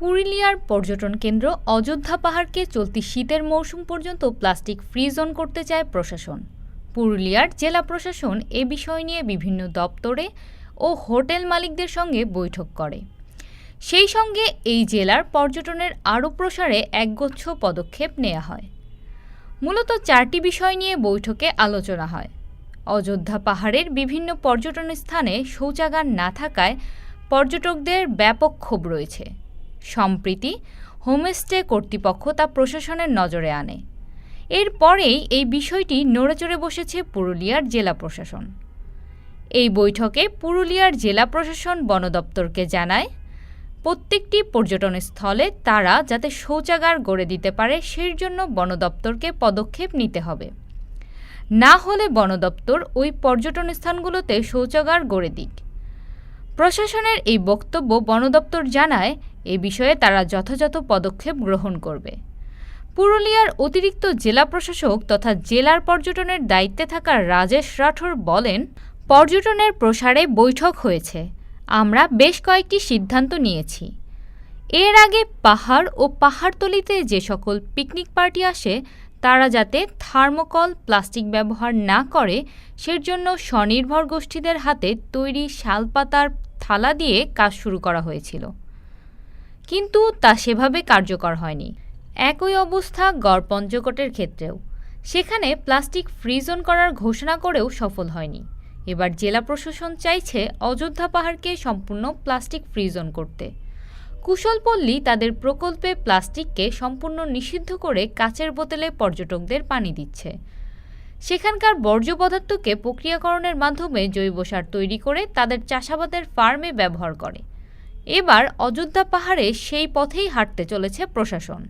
পুরুলিয়ার পর্যটন কেন্দ্র অযোধ্যা পাহাড়কে চলতি শীতের মৌসুম পর্যন্ত প্লাস্টিক ফ্রি জোন করতে চায় প্রশাসন। পুরুলিয়ার জেলা প্রশাসন এ বিষয় নিয়ে বিভিন্ন দপ্তরে ও হোটেল মালিকদের সঙ্গে বৈঠক করে। সেই সঙ্গে এই জেলার পর্যটনের আরও প্রসারে একগুচ্ছ পদক্ষেপ নেওয়া হয়। মূলত চারটি বিষয় নিয়ে বৈঠকে আলোচনা হয়। অযোধ্যা পাহাড়ের বিভিন্ন পর্যটন স্থানে শৌচাগার না থাকায় পর্যটকদের ব্যাপক ক্ষোভ রয়েছে। সম্প্রীতি, হোমস্টে কর্তৃপক্ষ তা প্রশাসনের নজরে আনে। এরপরেই এই বিষয়টি নড়েচড়ে বসেছে পুরুলিয়ার জেলা প্রশাসন। এই বৈঠকে পুরুলিয়ার জেলা প্রশাসন বন দপ্তরকে জানায়, প্রত্যেকটি পর্যটন স্থলে তারা যাতে শৌচাগার গড়ে দিতে পারে সেই জন্য বন দপ্তরকে পদক্ষেপ নিতে হবে। না হলে বন দপ্তর ওই পর্যটন স্থানগুলোতে শৌচাগার গড়ে দিক। প্রশাসনের এই বক্তব্য বন দপ্তর জানায় এ বিষয়ে তারা যথাযথ পদক্ষেপ গ্রহণ করবে। পুরুলিয়ার অতিরিক্ত জেলা প্রশাসক তথা জেলার পর্যটনের দায়িত্বে থাকা রাজেশ রাঠোর বলেন, পর্যটনের প্রসারে বৈঠক হয়েছে। আমরা বেশ কয়েকটি সিদ্ধান্ত নিয়েছি। এর আগে পাহাড় ও পাহাড়তলিতে যে সকল পিকনিক পার্টি আসে, তারা যাতে থার্মোকল, প্লাস্টিক ব্যবহার না করে সের জন্য স্বনির্ভর গোষ্ঠীদের হাতে তৈরি শালপাতার থালা দিয়ে কাজ শুরু করা হয়েছিল। কিন্তু তা সেভাবে কার্যকর হয়নি। একই অবস্থা গড় পঞ্চকোটের ক্ষেত্রেও। সেখানে প্লাস্টিক ফ্রিজন করার ঘোষণা করেও সফল হয়নি। এবার জেলা প্রশাসন চাইছে অযোধ্যা পাহাড়কে সম্পূর্ণ প্লাস্টিক ফ্রিজন করতে। কুশলপল্লী তাদের প্রকল্পে প্লাস্টিককে সম্পূর্ণ নিষিদ্ধ করে কাচের বোতলে পর্যটকদের পানি দিচ্ছে। সেখানকার বর্জ্য পদার্থকে প্রক্রিয়াকরণের মাধ্যমে জৈব সার তৈরি করে তাদের চাষাবাদের ফার্মে ব্যবহার করে। এবার অযোধ্যা পাহাড়ে সেই পথেই হাঁটতে চলেছে প্রশাসন।